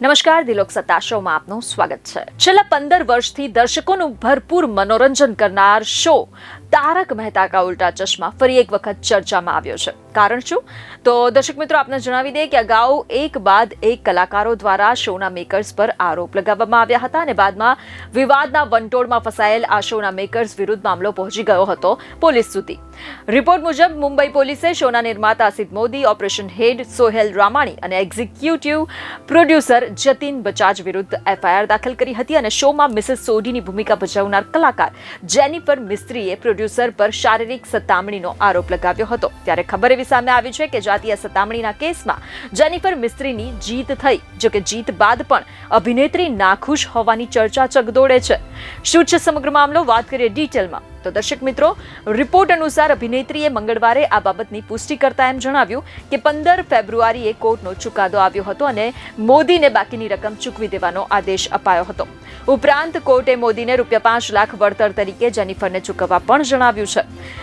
નમસ્કાર, દિલોક સત્તા શોમાં આપનું સ્વાગત છે. છેલ્લા પંદર વર્ષથી દર્શકોનું ભરપૂર મનોરંજન કરનાર શો તારક મહેતા કા ઉલ્ટા ચશ્મા ફરી એક વખત ચર્ચામાં આવ્યો છે. કારણ શું? તો દર્શક મિત્રો, આપને જણાવી દઈએ કે અગાઉ એક બાદ એક કલાકારો દ્વારા શોના મેકર્સ પર આરોપ લગાવવામાં આવ્યા હતા અને બાદમાં વિવાદના વંટોળમાં ફસાયેલ આ શોના મેકર્સ વિરુદ્ધ મામલો પહોંચી ગયો હતો પોલીસ સુધી. રિપોર્ટ મુજબ, મુંબઈ પોલીસે શોના નિર્માતા અસિત મોદી, ઓપરેશન હેડ સોહેલ રામાણી અને એક્ઝિક્યુટિવ પ્રોડ્યુસર જતીન બજાજ વિરુદ્ધ એફઆઈઆર દાખલ કરી હતી અને શોમાં મિસિસ સોઢીની ભૂમિકા ભજવનાર કલાકાર જેનિફર મિસ્ત્રીએ પ્રોડ્યુસર પર શારીરિક સતામણીનો આરોપ લગાવ્યો હતો. ત્યારે ખબર એવી સામે આવી છે કે જાતીય સતામણીના કેસમાં જેનિફર મિસ્ત્રીની જીત થઈ, જો કે જીત બાદ પણ અભિનેત્રી નાખુશ હોવાની ચર્ચા ચગદોડે છે. શું છે સમગ્ર મામલો? વાત કરીએ ડિટેલમાં. તો દર્શક મિત્રો રિપોર્ટ અનુસાર અભિનેત્રીએ મંગળવારે આ બાબતની પુષ્ટિ કરતા એમ જણાવ્યું કે પંદર ફેબ્રુઆરીએ કોર્ટનો ચુકાદો આવ્યો હતો અને મોદીને બાકીની રકમ ચૂકવી દેવાનો આદેશ અપાયો હતો. ઉપરાંત કોર્ટે મોદીને રૂપિયા પાંચ લાખ વળતર તરીકે જેનિફરને ચૂકવવા પણ જણાવ્યું છે.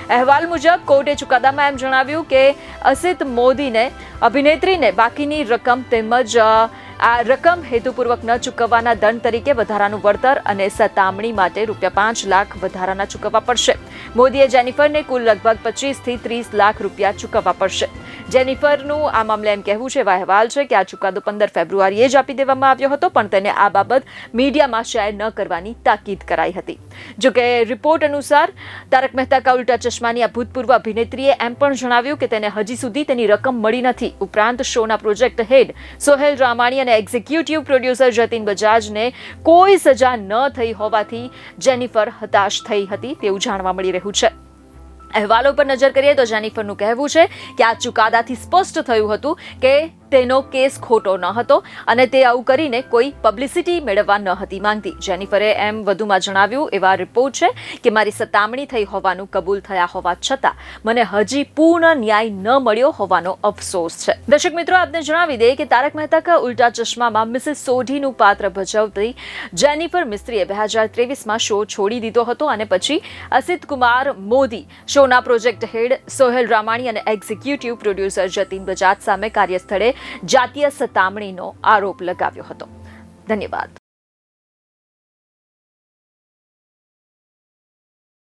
અહેવાલ મુજબ, કોર્ટે ચુકાદામાં એમ જણાવ્યું કે અસિત મોદીને અભિનેત્રીને બાકીની રકમ તેમજ આ રકમ હેતુપૂર્વક ન ચૂકવવાના દંડ તરીકે વધારાનું વળતર અને સતામણી માટે રૂપિયા પાંચ લાખ વધારાના ચૂકવવા પડશે. મોદીએ જેનિફરને કુલ લગભગ પચીસથી ત્રીસ લાખ રૂપિયા ચૂકવવા પડશે. જેનિફરનું આ મામલે એમ કહેવું છે, એવા અહેવાલ છે કે આ ચુકાદો પંદર ફેબ્રુઆરીએ જ આપી દેવામાં આવ્યો હતો, પણ તેને આ બાબત મીડિયામાં શેર ન કરવાની તાકીદ કરાઈ હતી. જો કે રિપોર્ટ અનુસાર, તારક મહેતા કા ઉલ્ટા ચશ્માની આ ભૂતપૂર્વ અભિનેત્રીએ એમ પણ જણાવ્યું કે તેને હજી સુધી તેની રકમ મળી નથી. ઉપરાંત શોના પ્રોજેક્ટ હેડ સોહેલ રામાણી અને એક્ઝિક્યુટિવ પ્રોડ્યુસર જતીન બજાજને કોઈ સજા ન થઈ હોવાથી જેનિફર હતાશ થઈ હતી, તેવું જાણવા મળી રહ્યું છે. અહેવાલો પર નજર કરીએ તો જેનિફરનું કહેવું છે કે આ ચુકાદાથી સ્પષ્ટ થયું હતું કે તેનો કેસ ખોટો ન હતો અને તે આવું કરીને કોઈ પબ્લિસિટી મેળવવા ન હતી માંગતી. જેનિફરે એમ વધુમાં જણાવ્યું, એવા રિપોર્ટ છે કે મારી સતામણી થઈ હોવાનું કબૂલ થયા હોવા છતાં મને હજી પૂર્ણ ન્યાય ન મળ્યો હોવાનો અફસોસ છે. દર્શક મિત્રો, આપને જણાવી દઈએ કે તારક મહેતા કા ઉલ્ટા ચશ્મામાં મિસિસ સોઢીનું પાત્ર ભજવતી જેનિફર મિસ્ત્રીએ બે હજાર ત્રેવીસમાં શો છોડી દીધો હતો અને પછી અસિત કુમાર મોદી શોના પ્રોજેક્ટ હેડ સોહેલ રામાણી અને એક્ઝિક્યુટિવ પ્રોડ્યુસર જતીન બજાજ સામે કાર્યસ્થળે જાતીય સતામણીનો આરોપ લગાવ્યો હતો. ધન્યવાદ.